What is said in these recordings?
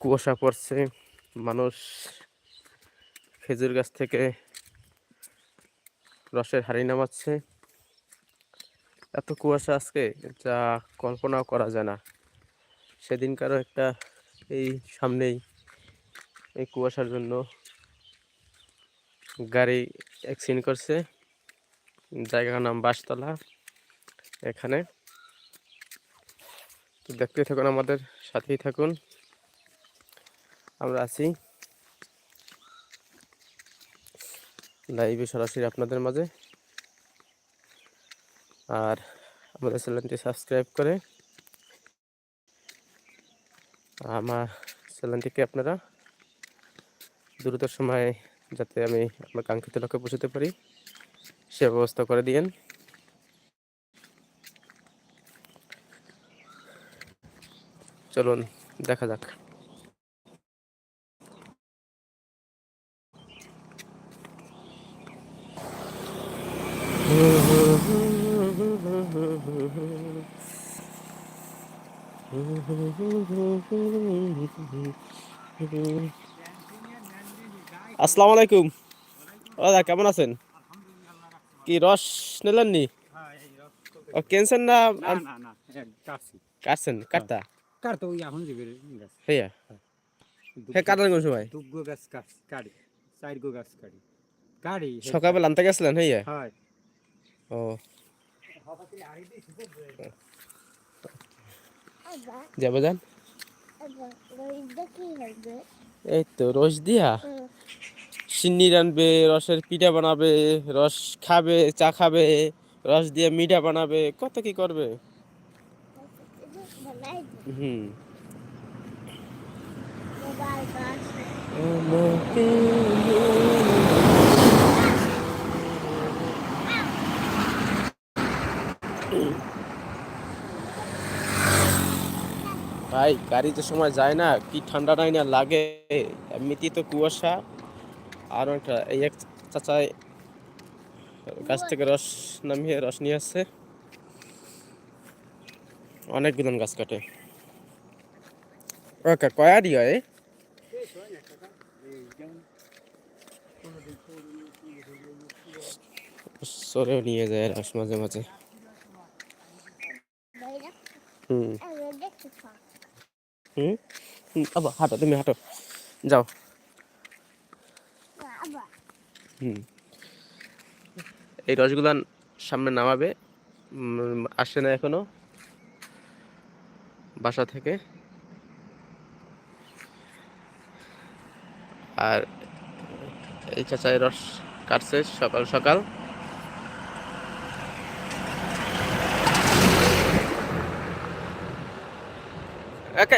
কুয়াশা পড়ছে, মানুষ খেজুর গাছ থেকে রসের হাড়ি নামাচ্ছে। এত কুয়াশা আজকে, যা কল্পনাও করা যায় না। সেদিনকারও একটা এই সামনেই এই কুয়াশার জন্য গাড়ি অ্যাক্সিডেন্ট করছে। জায়গার নাম বাসতলা এখানে। তো দেখতে থাকুন, আমাদের সাথেই থাকুন। আমরা আছি। লাইভে সরাসরি আপনাদের মাঝে। আর আমাদের চ্যানেলটি সাবস্ক্রাইব করে। আমার চ্যানেলটিকে আপনারা দ্রুত সময়ে যাতে আমি আমার কাঙ্ক্ষিত লক্ষ্যে পৌঁছতে পারি, সে ব্যবস্থা করে দিয়েন। চলুন, দেখা যাক। আসসালামু আলাইকুম। দাদা কেমন আছেন? কি রস নিলেন নি? ও কেনছেন না? কাটছেন? কাটতা? ওই এখন হ্যাঁ। কাটার কোন সময়? দুগো গাছ কাটি চার গো গাছ কাটি। কাটি সকালবেলা আনতে গেছিলেন হয়। ও। যাব যান। এই তো রস দিয়া? সিন্নি রানবে রসের পিঠা বানাবে রস খাবে চা খাবে রস দিয়ে মিঠা বানাবে কত কি করবে? হুম। ভাই, গাড়িতে সময় যায় না, কি ঠান্ডা নাই না লাগে। এমনিতেই তো কুয়াশা, আর একটা এই এক চাচাই গাছ থেকে রস নামিয়ে, রস নিয়ে আসছে। অনেকগুলো গাছ কাটে। ওকে কয়ারি হয় সরেও নিয়ে যায়, রস মাঝে মাঝে। হুম। হুম আবার হাঁটো, তুমি হাঁটো। যাও। হুম। এই রসগুলান সামনে নামাবে আসে না এখনও। বাসা থেকে। আর এই চাচাই রস কাটছে সকাল সকাল।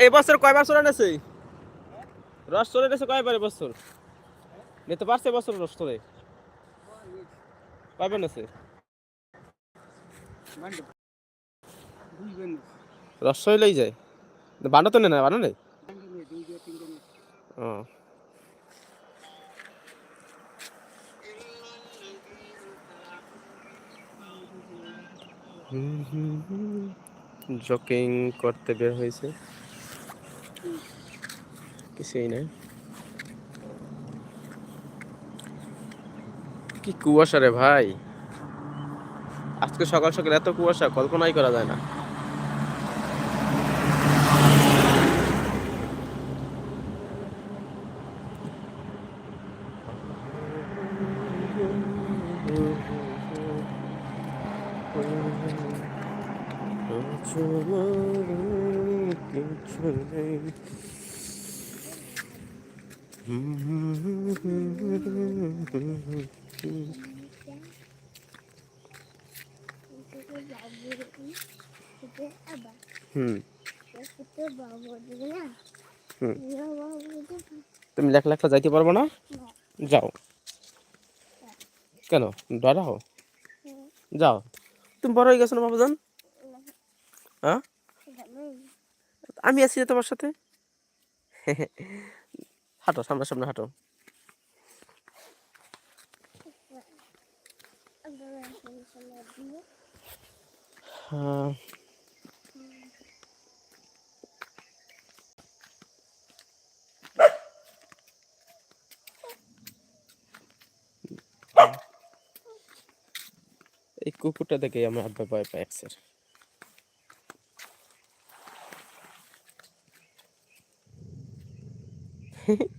এবছর কয়বার চলে নেছে রস চলে নেছে কয়বার এবছর নিতে পারছে এবছর রস চলে। কয়বার নেছে রস চলেই যায়। বানো তো না বানো নেই ও। জকিং করতে বের হয়েছে। কিছুই নাই কি কুয়াশা রে ভাই? আজকে সকাল সকাল এত কুয়াশা, কল্পনাই করা যায় না। কিছু নেই। তুমি লেখ লেখা যাইতে পারব না? যাও। কেন? ডরাও যাও। তুমি বড় হয়ে গেছো না, বাবাজান? হ্যাঁ? আমি আছি তোমার সাথে? হাঁটো সামনে সামনে হাঁটো হ্যাঁ। এই কুকুরটা দেখে আমার আব্বা ভয় পায় Hehehe.